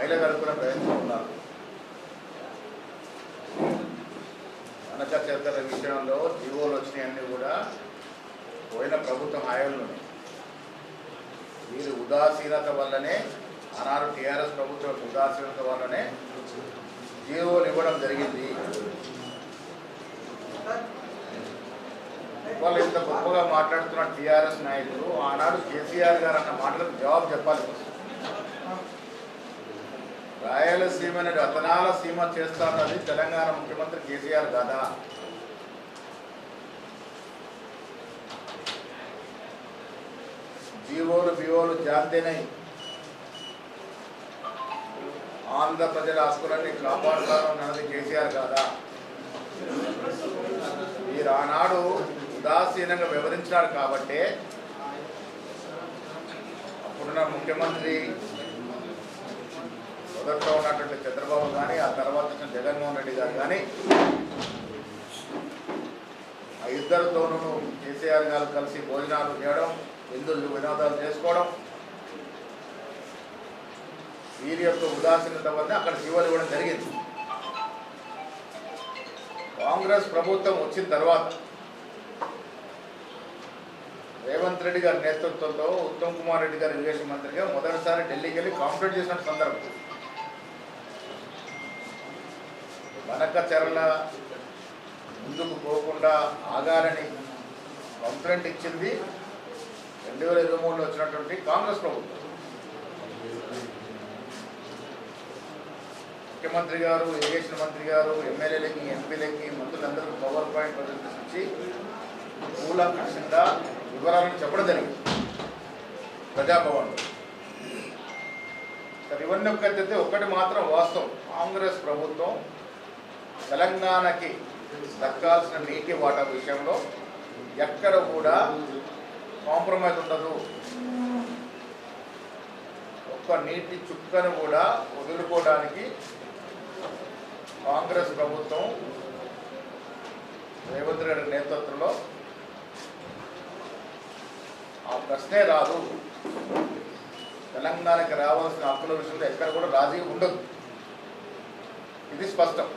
మహిళ గడుపున ప్రయత్నం ఉన్నారు. అనక విషయంలో జీవోలు వచ్చినాయన్నీ కూడా పోయిన ప్రభుత్వం హాయంలోనే వీరి ఉదాసీనత వల్లనే ఆనాడు టీఆర్ఎస్ ప్రభుత్వం ఉదాసీనత వల్లనే జీవోలు ఇవ్వడం జరిగింది. వాళ్ళు ఇంత గొప్పగా మాట్లాడుతున్న టీఆర్ఎస్ నాయకులు ఆనాడు కేసీఆర్ గారు అన్న మాటలకు జవాబు చెప్పాలి. రాయలసీమని రతనాల సీమ చేస్తానని తెలంగాణ ముఖ్యమంత్రి కేసీఆర్ కదా జీవోలు బివోలు జాంతేనై ఆంధ్ర ప్రజల హక్కులన్నీ కాపాడుతానన్నది కేసీఆర్ కాదా మీరు ఆనాడు ఉదాసీనంగా వివరించినారు కాబట్టే అప్పుడున్న ముఖ్యమంత్రి మొదట్లో ఉన్నటువంటి చంద్రబాబు కానీ ఆ తర్వాత జగన్మోహన్ రెడ్డి గారు కానీ ఆ ఇద్దరితోనూ కేసీఆర్ గారు కలిసి భోజనాలు చేయడం విందులు వినోదాలు చేసుకోవడం వీరి యొక్క ఉదాసీనత వల్ల అక్కడ జీవోలు ఇవ్వడం జరిగింది. కాంగ్రెస్ ప్రభుత్వం వచ్చిన తర్వాత రేవంత్ రెడ్డి గారి నేతృత్వంలో ఉత్తమ్ కుమార్ రెడ్డి గారు ఇరిగేషన్ మంత్రిగా మొదటిసారి ఢిల్లీకి వెళ్ళి కాంప్లైంట్ చేసిన సందర్భం. వనక ముందుకు పోకుండా ఆగాలని కంప్లైంట్ ఇచ్చింది రెండు వేల ఇరవై మూడులో వచ్చినటువంటి కాంగ్రెస్ ప్రభుత్వం. ముఖ్యమంత్రి గారు ఇరిగేషన్ మంత్రి గారు ఎమ్మెల్యేలకి ఎంపీలకి మంత్రులందరూ పవర్ పాయింట్ ప్రజెంటేషన్ ఇచ్చి కూలంకషంగా వివరాలను చెప్పడం జరిగింది. ప్రజాభవన్ ఇవన్నీ ఒక్కటైతే ఒక్కటి మాత్రం వాస్తవం. కాంగ్రెస్ ప్రభుత్వం తెలంగాణకి దక్కాల్సిన నీటి వాటర్ విషయంలో ఎక్కడ కూడా కాంప్రమైజ్ ఉండదు. ఒక్క నీటి చుక్కను కూడా వదులుకోవడానికి కాంగ్రెస్ ప్రభుత్వం రేవంత్ రెడ్డి నేతృత్వంలో ఆ ప్రశ్నే రాదు. తెలంగాణకి రావాల్సిన హక్కుల విషయంలో ఎక్కడ కూడా రాజీ ఉండదు. ఇది స్పష్టం.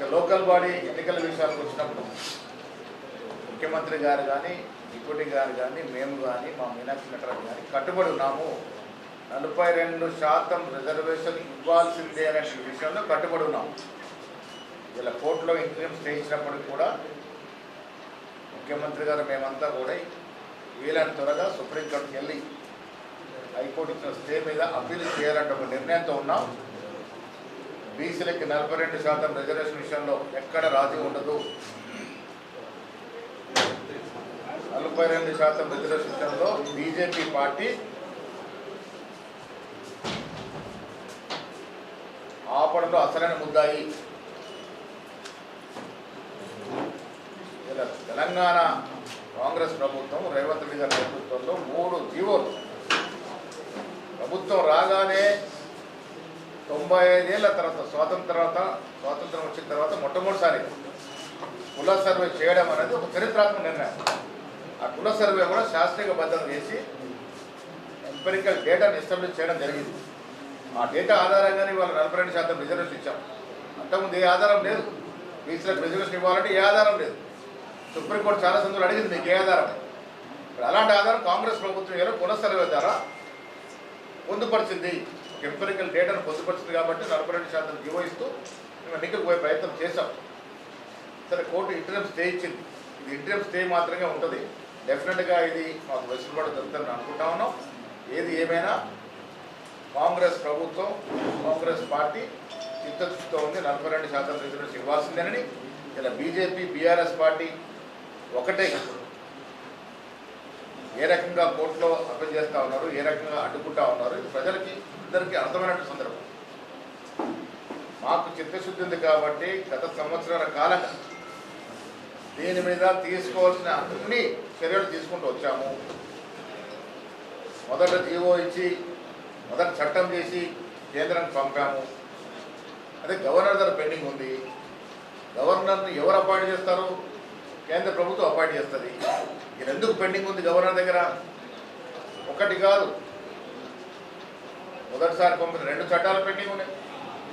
ఇక లోకల్ బాడీ ఎన్నికల విషయాలకు వచ్చినప్పుడు ముఖ్యమంత్రి గారు కానీ డిప్యూటీ గారు కానీ మేము కానీ మా మీనాక్షి నటరాజు కానీ కట్టుబడి ఉన్నాము. నలభై రెండు శాతం రిజర్వేషన్ ఇవ్వాల్సిందే అనే విషయంలో కట్టుబడి ఉన్నాము ఇలా కోర్టులో ఇంటర్వ్యూ స్టే కూడా ముఖ్యమంత్రి గారు మేమంతా కూడా వీలైన త్వరగా సుప్రీంకోర్టుకి వెళ్ళి హైకోర్టు ఇచ్చిన స్టే మీద అప్పీల్ చేయాలంటే ఒక నిర్ణయంతో ఉన్నాం. బీసీలకి నలభై రెండు శాతం రిజర్వేషన్ విషయంలో ఎక్కడ రాజీ ఉండదు. నలభై రెండు శాతం రిజర్వేషన్ విషయంలో బీజేపీ పార్టీ ఆపడంలో అసలైన ముద్దాయి. తెలంగాణ కాంగ్రెస్ ప్రభుత్వం రేవంత్ రెడ్డి గారి నేతృత్వంలో మూడు జీవోలు. ప్రభుత్వం రాగానే తొంభై ఐదేళ్ళ తర్వాత స్వాతంత్రం తర్వాత స్వాతంత్రం వచ్చిన తర్వాత మొట్టమొదటిసారి కుల సర్వే చేయడం అనేది ఒక చరిత్రాత్మక నిర్ణయం. ఆ కుల సర్వే కూడా శాస్త్రీయ బద్దం చేసి ఎంపెరికల్ డేటాను ఎస్టాబ్లిష్ చేయడం జరిగింది. ఆ డేటా ఆధారంగానే వాళ్ళు నలభై రెండు శాతం రిజర్వేషన్ ఇచ్చాం. అంతకుముందు ఏ ఆధారం లేదు. బీసీలకు రిజర్వేషన్ ఇవ్వాలంటే ఏ ఆధారం లేదు. సుప్రీంకోర్టు చాలా సందులు అడిగింది మీకు ఏ ఆధారం. ఇప్పుడు అలాంటి ఆధారం కాంగ్రెస్ ప్రభుత్వం ఏదో పునఃసర్వే ద్వారా పొందుపరిచింది. ఎంపెరికల్ డేటాను పొందుపరిచింది కాబట్టి నలభై రెండు శాతం జీవో ఇస్తూ మేము ఎన్నికలకు పోయే ప్రయత్నం చేశాం. సరే కోర్టు ఇంటర్ఎం స్టే ఇచ్చింది. ఇది ఇంటర్ఎం స్టే మాత్రమే ఉంటుంది. డెఫినెట్గా ఇది మాకు వెసులుబాటు దొరుకుతుందని అనుకుంటా ఉన్నాం. ఏది ఏమైనా కాంగ్రెస్ ప్రభుత్వం కాంగ్రెస్ పార్టీ చిత్తశుద్ధితో ఉంది నలభై రెండు శాతం రిజర్వేషన్ ఇవ్వాల్సిందేనని ఇలా బీజేపీ బీఆర్ఎస్ పార్టీ ఒకటే ఏ రకంగా కోర్టులో అర్థం చేస్తూ ఉన్నారు ఏ రకంగా అడ్డుకుంటా ఉన్నారు ఇది ప్రజలకి అందరికీ అర్థమైనట్టు సందర్భం. మాకు చిత్తశుద్ధి ఉంది కాబట్టి గత సంవత్సరాల కాలంగా దీని మీద తీసుకోవాల్సిన అన్ని చర్యలు తీసుకుంటూ వచ్చాము. మొదట జీవో ఇచ్చి మొదట చట్టం చేసి కేంద్రానికి పంపాము. అదే గవర్నర్ దగ్గర పెండింగ్ ఉంది. గవర్నర్ని ఎవరు అపాయింట్ చేస్తారు? కేంద్ర ప్రభుత్వం అపాయింట్ చేస్తుంది. ఇది ఎందుకు పెండింగ్ ఉంది గవర్నర్ దగ్గర? ఒకటి కాదు. మొదటిసారి పంపిన రెండు చట్టాలు పెండింగ్ ఉన్నాయి.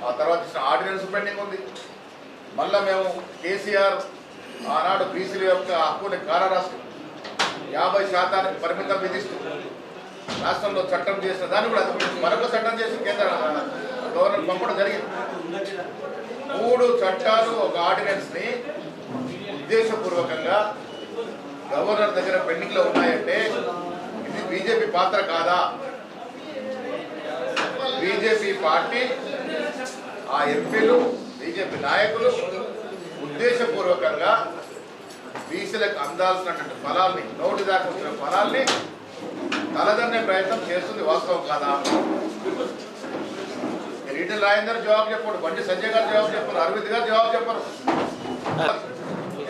ఆ తర్వాత ఇచ్చిన ఆర్డినెన్స్ పెండింగ్ ఉంది. మళ్ళా మేము కేసీఆర్ ఆనాడు బీసీల యొక్క హక్కుని కారరాష్ట్రం యాభై శాతానికి పరిమితం విధిస్తూ రాష్ట్రంలో చట్టం చేసిన దాన్ని కూడా మరొక చట్టం చేసి కేంద్ర గవర్నర్ పంపడం జరిగింది. మూడు చట్టాలు ఒక ఆర్డినెన్స్ని ఉద్దేశపూర్వకంగా గవర్నర్ దగ్గర పెండింగ్లో ఉన్నాయంటే ఇది బీజేపీ పాత్ర కాదా? బీజేపీ పార్టీ ఆ ఎంపీలు బీజేపీ నాయకులు ఉద్దేశపూర్వకంగా బీసీలకు అందాల్సినటువంటి ఫలాల్ని నోటి దాకా వచ్చిన ఫలాల్ని తలదన్నే ప్రయత్నం చేస్తుంది వాస్తవం కాదా? ఈటల రాజేందర్ జవాబు చెప్పాడు బండి సంజయ్ గారు జవాబు చెప్పారు అరవింద్ గారు జవాబు చెప్పారు.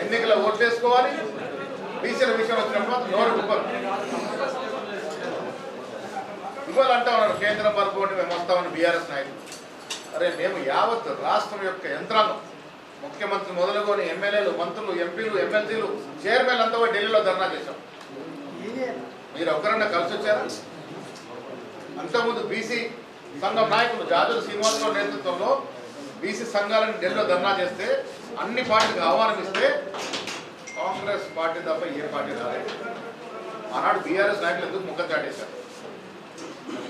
ఎన్నికల ఓట్లు వేసుకోవాలి బీసీల విషయం వచ్చినప్పుడు నోరు కుప్పరు ఇవాళ అంటా ఉన్నారు కేంద్రం వరకు మేము వస్తామని బీఆర్ఎస్ నాయకులు. అరే మేము యావత్ రాష్ట్రం యొక్క యంత్రాంగం. ముఖ్యమంత్రి మొదలుకొని ఎమ్మెల్యేలు మంత్రులు ఎంపీలు ఎమ్మెల్సీలు చైర్మన్ అంతా ఢిల్లీలో ధర్నా చేశాం. మీరు ఒకరన్నా కలిసి వచ్చారా? అంతకుముందు బీసీ సంఘం నాయకులు జాదుల శ్రీనివాసరావు నేతృత్వంలో బీసీ సంఘాలను ఢిల్లీలో ధర్నా చేస్తే అన్ని పార్టీలకు ఆహ్వానం ఇస్తే కాంగ్రెస్ పార్టీ తప్ప ఏ పార్టీ రాలేదు. ఆనాడు బీఆర్ఎస్ నాయకులు ఎందుకు ముఖం చాటేశారు?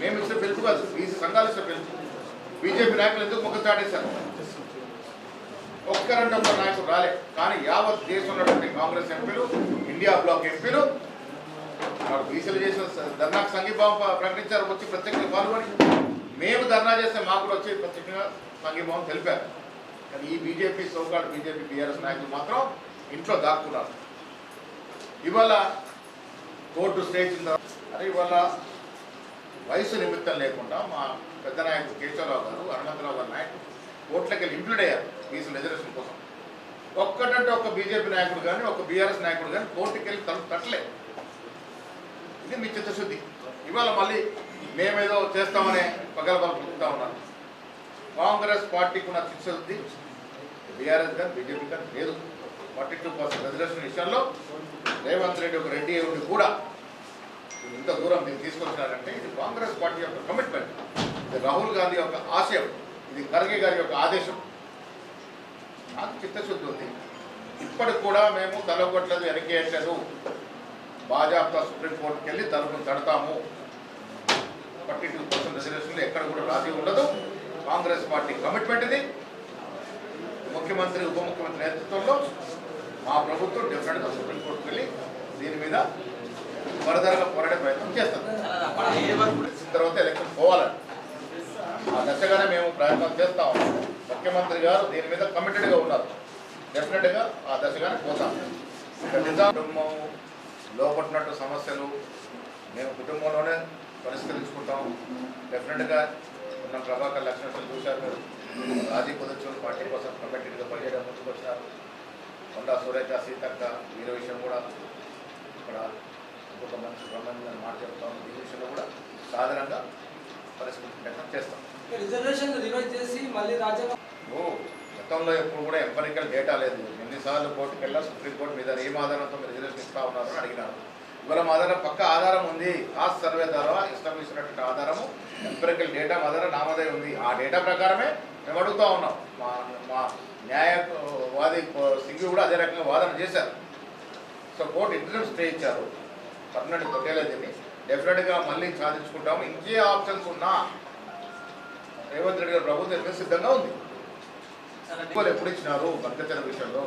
మేము ఇస్తే పిలుపు కాదు బీసీ సంఘాలు ఇస్తే పిలుపు. బీజేపీ నాయకులు ఎందుకు ముఖం చాటేశారు? ఒక్కరంటే ఒక్క నాయకుడు రాలే. కానీ యావత్ దేశంలో ఉన్నటువంటి కాంగ్రెస్ ఎంపీలు ఇండియా బ్లాక్ ఎంపీలు వాడు బీసీలు చేసిన ధర్నాకు సంఘీభావం ప్రకటించారు వచ్చి ప్రత్యేకంగా పాల్గొని మేము ధర్నా చేస్తే మాకు వచ్చి ప్రత్యేకంగా సంఘీభావం తెలిపారు. కానీ ఈ బీజేపీ సోకాడు బీజేపీ బీఆర్ఎస్ నాయకులు మాత్రం ఇంట్లో దాక్కున్నారు ఇవాళ కోర్టు స్టే అరే ఇవాళ వయసు నిమిత్తం లేకుండా మా పెద్ద నాయకుడు కేశవరావు గారు హనుమంతరావు గారు నాయకుడు కోర్టులకు వెళ్ళి ఇంప్లీడ్ అయ్యారు బీసీ రిజర్వేషన్ కోసం. ఒక్కటంటే ఒక బీజేపీ నాయకుడు కానీ ఒక బీఆర్ఎస్ నాయకుడు కానీ కోర్టుకి వెళ్ళి తను తట్టలేదు. ఇది మీ చిత్తశుద్ధి. ఇవాళ మళ్ళీ మేమేదో చేస్తామనే పగలబలుపుతా ఉన్నారు కాంగ్రెస్ పార్టీకి ఉన్న చిత్తశుద్ధి బీఆర్ఎస్ కానీ బీజేపీ కానీ లేదు. ఫార్టీ టూ పర్సెంట్ రిజర్వేషన్ విషయంలో రేవంత్ రెడ్డి ఒక రెడ్డి ఉండి కూడా ఇంత దూరం మీరు తీసుకొచ్చినారంటే ఇది కాంగ్రెస్ పార్టీ యొక్క కమిట్మెంట్ ఇది రాహుల్ గాంధీ యొక్క ఆశయం. ఇది ఖర్గే గారి యొక్క ఆదేశం. నాకు చిత్తశుద్ధి ఉంది. ఇప్పటికి కూడా మేము తలగొట్టలేదు వెనకేయట్లేదు బాజాబ్తా సుప్రీంకోర్టుకి వెళ్ళి తలుపును తడతాము. ఫార్టీ టూ పర్సెంట్ రిజర్వేషన్లు ఎక్కడ కూడా రాజీ ఉండదు. కాంగ్రెస్ పార్టీ కమిట్మెంట్ ఇది. ముఖ్యమంత్రి ఉప ముఖ్యమంత్రి నేతృత్వంలో మా ప్రభుత్వం డెఫినెట్గా సుప్రీంకోర్టుకి వెళ్ళి దీని మీద ఫర్దర్గా పోరాడే ప్రయత్నం చేస్తాం. తర్వాత ఎలక్షన్ పోవాలని. ఆ దశగానే మేము ప్రయత్నం చేస్తాం. ముఖ్యమంత్రి గారు దీని మీద కమిటెడ్గా ఉన్నారు. డెఫినెట్గా ఆ దశగానే పోతాం. నిజాం కుటుంబం లోపట్టినట్టు సమస్యలు మేము కుటుంబంలోనే పరిష్కరించుకుంటాం. డెఫినెట్గా ఉన్న ప్రభాకర్ లక్ష్మణ్ చూశారు. మీరు రాజీ కుదర్చుకుని పార్టీ కోసం కమిటెడ్గా పనిచేయడం ముందుకు వచ్చినారు కొండా సురేఖ సీతక్క వీరి విషయం కూడా ఇక్కడ ఇంకొక మంచి బ్రహ్మాండ మాట చెప్తాం. ఈ విషయంలో కూడా సాధారణంగా ప్రయత్నం చేస్తాం. రిజర్వేషన్ రివైజ్ చేసి మళ్ళీ రాజ్యాంగం ఓ గతంలో ఎప్పుడు కూడా ఎంపరికల్ డేటా లేదు. ఎన్నిసార్లు కోర్టుకు వెళ్ళా సుప్రీంకోర్టు మీద ఏం ఆధారంతో మీరు రిజర్వేషన్ ఇస్తా ఉన్నారు అడిగినారు. ఇవాళ మా దగ్గర పక్క ఆధారం ఉంది. కాస్ట్ సర్వే ద్వారా ఎస్టాబ్లిష్ ఆధారము ఎంపరికల్ డేటా మా దగ్గర నామదే ఉంది. ఆ డేటా ప్రకారమే మేము అడుగుతా ఉన్నాం. మా మా న్యాయ వాది సింగ్ కూడా అదే రకంగా వాదన చేశారు. సో కోర్టు ఇంటర్వ్యూ స్టే ఇచ్చారు. పర్మనెంట్ కొట్టేలేదు దీన్ని డెఫినెట్గా మళ్ళీ సాధించుకుంటాము. ఇంకే ఆప్షన్స్ ఉన్నా రేవంత్ రెడ్డి గారి ప్రభుత్వం సిద్ధంగా ఉంది? జీవోలు ఎప్పుడు ఇచ్చినారు? బంకచర విషయంలో.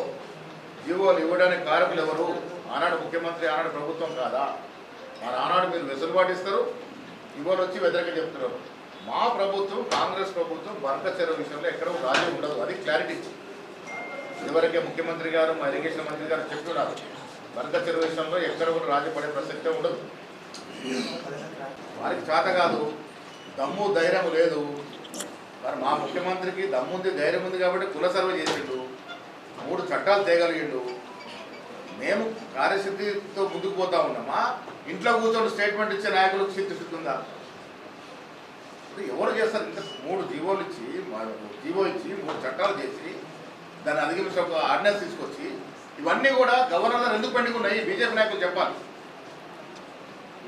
జీవోలు ఇవ్వడానికి కారకులు ఎవరు? ఆనాడు ముఖ్యమంత్రి ఆనాడు ప్రభుత్వం కాదా? మన ఆనాడు మీరు వెసులుబాటు ఇస్తారు? ఇవాళ వచ్చి వ్యతిరేకంగా చెప్తున్నారు. మా ప్రభుత్వం కాంగ్రెస్ ప్రభుత్వం బంకచర విషయంలో ఎక్కడ రాజీ ఉండదు. అది క్లారిటీ ఇదివరకే ముఖ్యమంత్రి గారు మా ఇరిగేషన్ మంత్రి గారు చెప్తున్నారు. చెరువు విషయంలో ఎక్కడ కూడా రాజీ పడే ప్రసక్తే ఉండదు. వారికి చేత కాదు. దమ్ము ధైర్యం లేదు. మరి మా ముఖ్యమంత్రికి దమ్ము ఉంది ధైర్యం ఉంది కాబట్టి కుల సర్వే చేసిండు. మూడు చట్టాలు తేగలిగిండు మేము కార్యసిద్ధితో ముందుకు పోతా ఉన్నామా? ఇంట్లో కూర్చొని స్టేట్మెంట్ ఇచ్చే నాయకులకు సిద్ధి సిద్ధి ఉందా ఎవరు చేస్తారు? ఇంకా మూడు జీవోలు ఇచ్చి మా- జీవో ఇచ్చి మూడు చట్టాలు చేసి దాన్ని అధిగమించి ఒక ఆర్డినెన్స్ తీసుకొచ్చి ఇవన్నీ కూడా గవర్నర్ ఎందుకు పెండింగ్ ఉన్నాయి? బీజేపీ నాయకులు చెప్పాలి.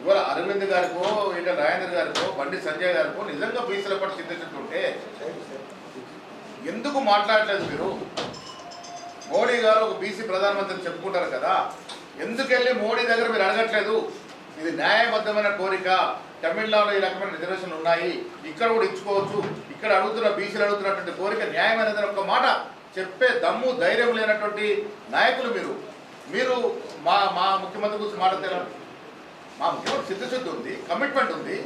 ఇవాళ అరవింద్ గారికో ఇక రాజేంద్ర గారికో బండి సంజయ్ గారికో నిజంగా బీసీల పట్ల చిత్తశుద్ధి ఎందుకు మాట్లాడలేదు మీరు? మోడీ గారు ఒక బీసీ ప్రధానమంత్రి చెప్పుకుంటారు కదా. ఎందుకెళ్ళి మోడీ దగ్గర మీరు అడగట్లేదు? ఇది న్యాయబద్ధమైన కోరిక. తమిళనాడు ఈ రకమైన రిజర్వేషన్లు ఉన్నాయి. ఇక్కడ కూడా ఇచ్చుకోవచ్చు. ఇక్కడ అడుగుతున్న బీసీలు అడుగుతున్నటువంటి కోరిక న్యాయమైనదని ఒక మాట చెప్పే దమ్ము ధైర్యం లేనటువంటి నాయకులు మీరు. మీరు మా మా ముఖ్యమంత్రి గురించి మాట్లాడతారు? మా ముఖ్యమంత్రి సిద్ధశుద్ధి ఉంది కమిట్మెంట్ ఉంది.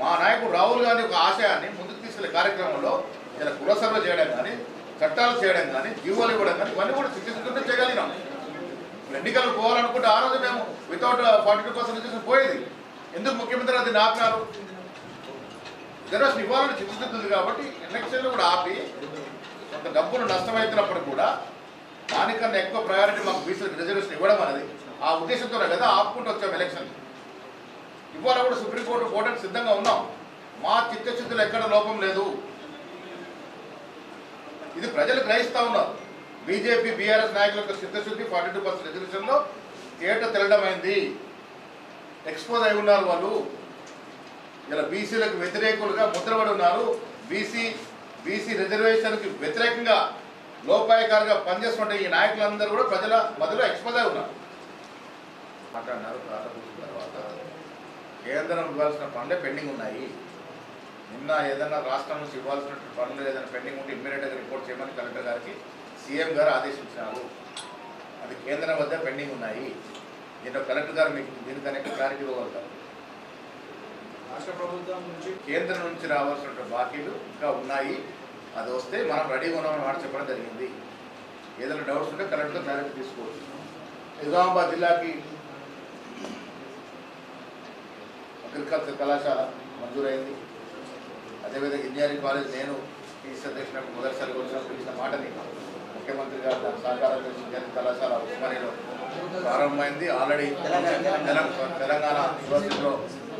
మా నాయకుడు రాహుల్ గాంధీ ఒక ఆశయాన్ని ముందుకు తీసుకెళ్ళే కార్యక్రమంలో ఇలా కులసభలు చేయడం కానీ చట్టాలు చేయడం కానీ జీవోలు ఇవ్వడం కానీ ఇవన్నీ కూడా సిద్ధశుద్ధి చేయగలిగినాం. ఎన్నికలు పోవాలనుకుంటే ఆ రోజు మేము వితౌట్ ఫార్టీ టూ పర్సెంట్ పోయేది. ఎందుకు ముఖ్యమంత్రి అది ఆపినారు? రిజర్వేషన్ ఇవ్వాలని చిత్తశుద్ధి కాబట్టి ఎలక్షన్లు కూడా ఆపి కొంత డబ్బులు నష్టమవుతున్నప్పుడు కూడా దానికన్నా ఎక్కువ ప్రయారిటీ మాకు బీసీలకు రిజర్వేషన్ ఇవ్వడం అనేది ఆ ఉద్దేశంతోనే కదా ఆపుకుంటూ వచ్చాం ఎలక్షన్. ఇవాళ కూడా సుప్రీంకోర్టు కోర్టుకు సిద్ధంగా ఉన్నాం. మా చిత్తశుద్ధిలో ఎక్కడ లోపం లేదు. ఇది ప్రజలు గ్రహిస్తూ ఉన్నారు. బీజేపీ బీఆర్ఎస్ నాయకుల యొక్క చిత్తశుద్ధి ఫార్టీ టూ పర్సెంట్ రిజర్వేషన్లో తేట తెలడమైంది ఎక్స్పోజ్ అయి ఉన్నారు వాళ్ళు. ఇలా బీసీలకు వ్యతిరేకులుగా ముద్రపడి ఉన్నారు. బీసీ బీసీ రిజర్వేషన్కి వ్యతిరేకంగా లోపాయకారుగా పనిచేస్తున్న ఈ నాయకులందరూ కూడా ప్రజల మధ్యలో ఎక్స్పోజ్ అయి ఉన్నారు. మాట్లాడినారు ప్రారంభించిన తర్వాత కేంద్రం ఇవ్వాల్సిన పనులే పెండింగ్ ఉన్నాయి. నిన్న ఏదైనా రాష్ట్రం నుంచి ఇవ్వాల్సిన పనులు ఏదైనా పెండింగ్ ఉంటే ఇమ్మీడియట్గా రిపోర్ట్ చేయమని కలెక్టర్ గారికి సీఎం గారు ఆదేశించినారు. అది కేంద్రం వద్ద పెండింగ్ ఉన్నాయి. దీంట్లో కలెక్టర్ గారు మీకు దీనికనే క్లారిటీ ఇవ్వగలుగుతారు. రాష్ట్ర ప్రభుత్వం నుంచి కేంద్రం నుంచి రావాల్సిన బాకీలు ఇంకా ఉన్నాయి. అది వస్తే మనం రెడీగా ఉన్నామని మాట చెప్పడం జరిగింది. ఏదైనా డౌట్స్ ఉంటే కరెక్ట్గా క్లారిటీ తీసుకోవచ్చు. నిజామాబాద్ జిల్లాకి అగ్రికల్చర్ కళాశాల మంజూరైంది. అదేవిధంగా ఇంజనీరింగ్ కాలేజ్ నేను టీసీ అధ్యక్షులకు మొదటిసారిగా వచ్చినప్పుడు ఇచ్చిన మాటని ముఖ్యమంత్రి గారు సహకారం చేసి కళాశాల ఉస్మానియాలో ప్రారంభమైంది. ఆల్రెడీ తెలంగాణ తెలంగాణ యూనివర్సిటీలో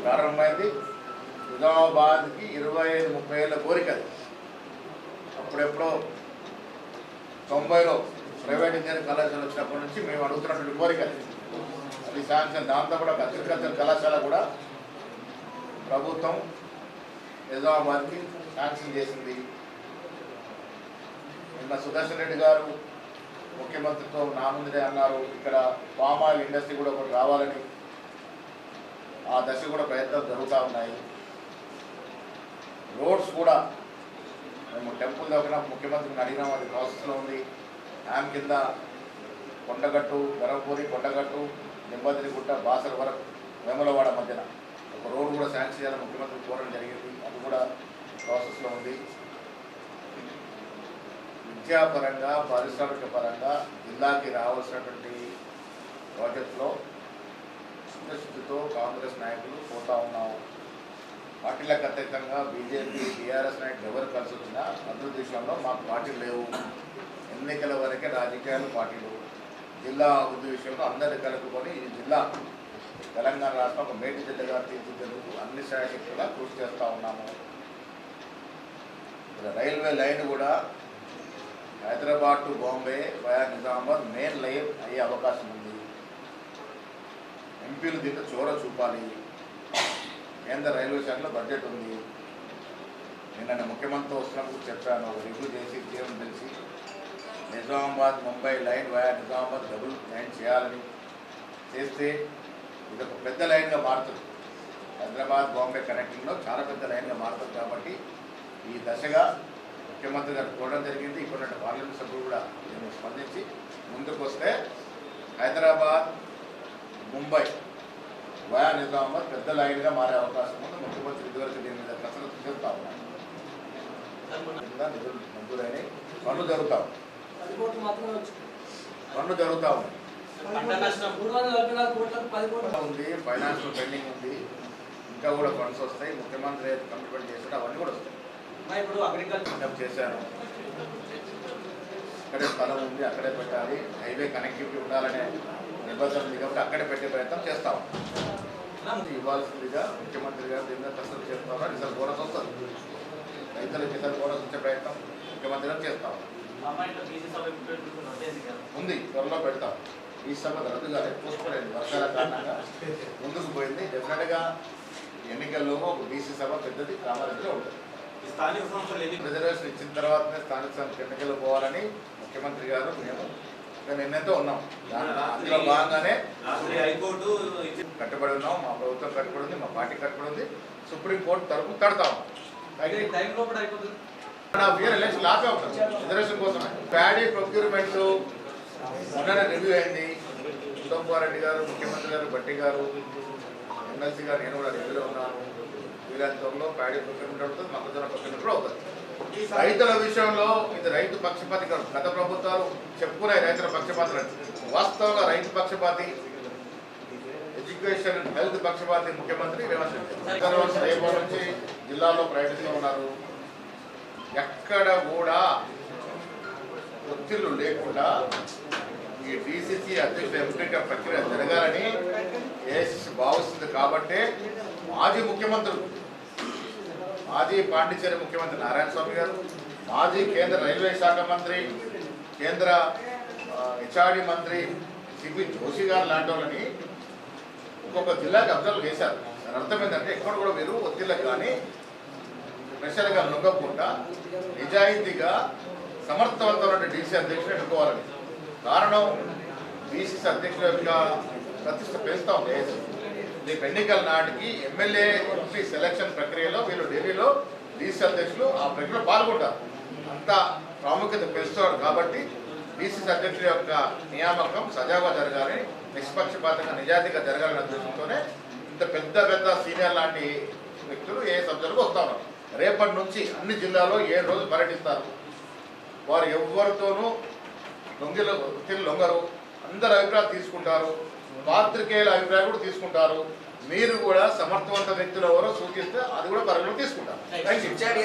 ప్రారంభమైంది. నిజామాబాద్కి ఇరవై ఐదు ముప్పై ఏళ్ళ కోరిక అప్పుడెప్పుడో తొంభైలో ప్రైవేట్ ఇంజనీరింగ్ కళాశాల వచ్చినప్పటి నుంచి మేము అడుగుతున్నటువంటి కోరిక అది. అది శాంక్షన్. దాంతో కూడా అగ్రికల్చర్ కళాశాల కూడా ప్రభుత్వం నిజామాబాద్కి శాంక్షన్ చేసింది. నిన్న సుదర్శన్ రెడ్డి గారు ముఖ్యమంత్రితో నా ముందే అన్నారు. ఇక్కడ పామాయిల్ ఆయిల్ ఇండస్ట్రీ కూడా ఒకటి రావాలని ఆ దశ కూడా ప్రయత్నాలు జరుగుతూ ఉన్నాయి. రోడ్స్ కూడా మేము టెంపుల్ దగ్గర ముఖ్యమంత్రిని అడిగినాం. అది ప్రాసెస్లో ఉంది. డ్యామ్ కింద కొండగట్టు గరవపూరి కొండగట్టు నింబదిరిగుట్ట బాసల వరకు వేములవాడ మధ్యన ఒక రోడ్డు కూడా శాంక్షన్ చేయాలని ముఖ్యమంత్రి కోరడం జరిగింది. అది కూడా ప్రాసెస్లో ఉంది. విద్యాపరంగా పారిశ్రామిక పరంగా జిల్లాకి రావాల్సినటువంటి ప్రాజెక్టులో చిత్తశుద్ధితో కాంగ్రెస్ నాయకులు పోతా ఉన్నాము పార్టీలకు అతీతంగా బీజేపీ టీఆర్ఎస్ నాయకులు ఎవరు కలిసి వచ్చినా అభివృద్ధి మాకు పార్టీలు లేవు. ఎన్నికల వరకే రాజకీయాలు పార్టీలు. జిల్లా అభివృద్ధి విషయంలో అందరినీ కలుపుకొని ఈ జిల్లా తెలంగాణ రాష్ట్రం ఒక మేటి జిల్లాగా తీర్చిదిద్దేందుకు అన్ని శాఖలా కృషి చేస్తూ ఉన్నాము. ఇక్కడ రైల్వే లైన్ కూడా Hyderabad to Bombay via Nizamabad main line అయ్యే అవకాశం ఉంది. ఎంపీలు దీంట్లో చోర చూపాలి. కేంద్ర రైల్వే శాఖలో బడ్జెట్ ఉంది. నిన్న ముఖ్యమంత్రి ముఖ్యమంత్రితో వస్తున్నప్పుడు చెప్పాను రివ్యూ చేసి తీరం తెలిసి Nizamabad Mumbai line via Nizamabad double line చేయాలని చేస్తే ఇది ఒక పెద్ద లైన్గా మారుతుంది. హైదరాబాద్ బాంబే కనెక్టింగ్లో చాలా పెద్ద లైన్గా మారుతుంది కాబట్టి ఈ దశగా ముఖ్యమంత్రి గారు కోరడం జరిగింది. ఇక్కడ పార్లమెంట్ సభ్యులు కూడా దీన్ని స్పందించి ముందుకు వస్తే హైదరాబాద్ ముంబై వయా నిజామాబాద్ పెద్ద లైన్గా మారే అవకాశం ఉంది. ముఖ్యమంత్రి ఇదివరకు దీని మీద కసరత్తు చేస్తా ఉన్నాను ఇంకా నిధులు మంజూరైనవి పనులు జరుగుతా ఉన్నాయి పది కోట్లు మాత్రమే వచ్చింది పనులు జరుగుతూ ఉన్నాయి ఉంది. ఫైనాన్షియల్ పెండింగ్ ఉంది. ఇంకా కూడా ఫండ్స్ వస్తాయి. ముఖ్యమంత్రి కమిట్మెంట్ చేస్తాడో అవన్నీ కూడా వస్తాయి. ఇప్పుడు అగ్రికల్చర్ చేశాను అక్కడే స్థలం ఉంది అక్కడే పెట్టాలి. హైవే కనెక్టివిటీ ఉండాలనే నిబంధన ఉంది కాబట్టి అక్కడే పెట్టే ప్రయత్నం చేస్తాం ఇవ్వాల్సిందిగా ముఖ్యమంత్రి గారు దీని మీద కసరత్తు చేస్తామో రిజర్వ్ బోనస్ వస్తుంది. రైతులకు రిజర్వ్ బోనస్ ఇచ్చే ప్రయత్నం ముఖ్యమంత్రి గారు చేస్తాం ఉంది త్వరలో పెడతాం. ఈ సభ రద్దు కాలేదు అయింది వర్షాల కారణంగా ముందుకు పోయింది. డెఫినెట్గా ఎన్నికల్లో ఒక బీసీ సభ పెద్దది కామారెడ్డిలో ఉంటుంది స్థానిక సంస్థలు ఎన్ని రిజర్వేషన్ ఇచ్చిన తర్వాతనే స్థానిక సంస్థ ఎన్నికలు పోవాలని ముఖ్యమంత్రి గారు మేము నిర్ణయంతో ఉన్నాం. అందులో భాగంగానే హైకోర్టు కట్టుబడి ఉన్నాం మా ప్రభుత్వం కట్టుబడి ఉంది మా పార్టీ కట్టుబడి ఉంది. సుప్రీంకోర్టు తరపు కడతాం. ఎలక్షన్ రిజర్వేషన్ కోసమే ప్యాడీ ప్రొక్యూర్మెంట్ మొన్ననే రివ్యూ అయింది. ఉత్తమ్ కుమార్ రెడ్డి గారు ముఖ్యమంత్రి గారు బట్టి గారు ఎమ్మెల్సీ గారు నేను కూడా రివ్యూలో ఉన్నాను. వీళ్ళ త్వరలో ప్యాడీ ప్రొక్యూర్మెంట్ అవుతుంది మొక్కజొన్న ప్రొక్యూర్మెంట్ కూడా అవుతుంది రైతుల విషయంలో ఇది రైతు పక్షపాతి కాదు. గత ప్రభుత్వాలు చెప్పుకునే రైతుల పక్షపాతి వాస్తవంగా రైతు పక్షపాతి ఎడ్యుకేషన్ హెల్త్ పక్షపాతి ముఖ్యమంత్రి రేవంత్ రేపటి నుంచి జిల్లాలో పర్యటిస్తూ ఉన్నారు. ఎక్కడ కూడా ఒత్తిళ్ళు లేకుండా ఈ డిసిసి అధ్యక్షుల ఎంపిక ప్రక్రియ జరగాలని ఏఎస్ఎస్ భావిస్తుంది కాబట్టే మాజీ ముఖ్యమంత్రులు మాజీ పాండిచ్చేరి ముఖ్యమంత్రి నారాయణ స్వామి గారు మాజీ కేంద్ర రైల్వే శాఖ మంత్రి కేంద్ర హెచ్ఆర్డి మంత్రి సిపి జోషి గారు లాంటి వాళ్ళని ఒక్కొక్క జిల్లాకి అబ్జర్వ్ చేశారు దాని అర్థం ఏంటంటే ఎక్కడ కూడా మీరు ఒత్తిళ్ళకి కానీ ప్రెషర్గా నొక్కకుండా నిజాయితీగా సమర్థవంతమైన డీసీ అధ్యక్షుడు ఎన్నుకోవాలని. కారణం డీసీసీ అధ్యక్షుల యొక్క ప్రతిష్ట పెంచుతా ఉంది రేపు ఎన్నికల నాటికి ఎమ్మెల్యే ఎంపీ సెలక్షన్ ప్రక్రియలో వీళ్ళు ఢిల్లీలో డీసీ అధ్యక్షులు ఆ ప్రక్రియలో పాల్గొంటారు. అంత ప్రాముఖ్యత పెంచుతారు కాబట్టి డీసీ అధ్యక్షుల యొక్క నియామకం సజావుగా జరగాలి నిష్పక్షపాతంగా నిజాయితీగా జరగాలనే ఉద్దేశంతోనే ఇంత పెద్ద పెద్ద సీనియర్ లాంటి వ్యక్తులు ఏ సబ్జెక్టుకు వస్తా ఉన్నారు. రేపటి నుంచి అన్ని జిల్లాలో ఏడు రోజులు పర్యటిస్తారు. వారు ఎవరితోనూ లొంగిలు ఒత్తిడి లొంగరు. అందరి అభిప్రాయాలు తీసుకుంటారు. పాత్రికేయుల అభిప్రాయం కూడా తీసుకుంటారు. మీరు కూడా సమర్థవంత వ్యక్తులు ఎవరో సూచిస్తే అది కూడా పరిగణలో తీసుకుంటారు.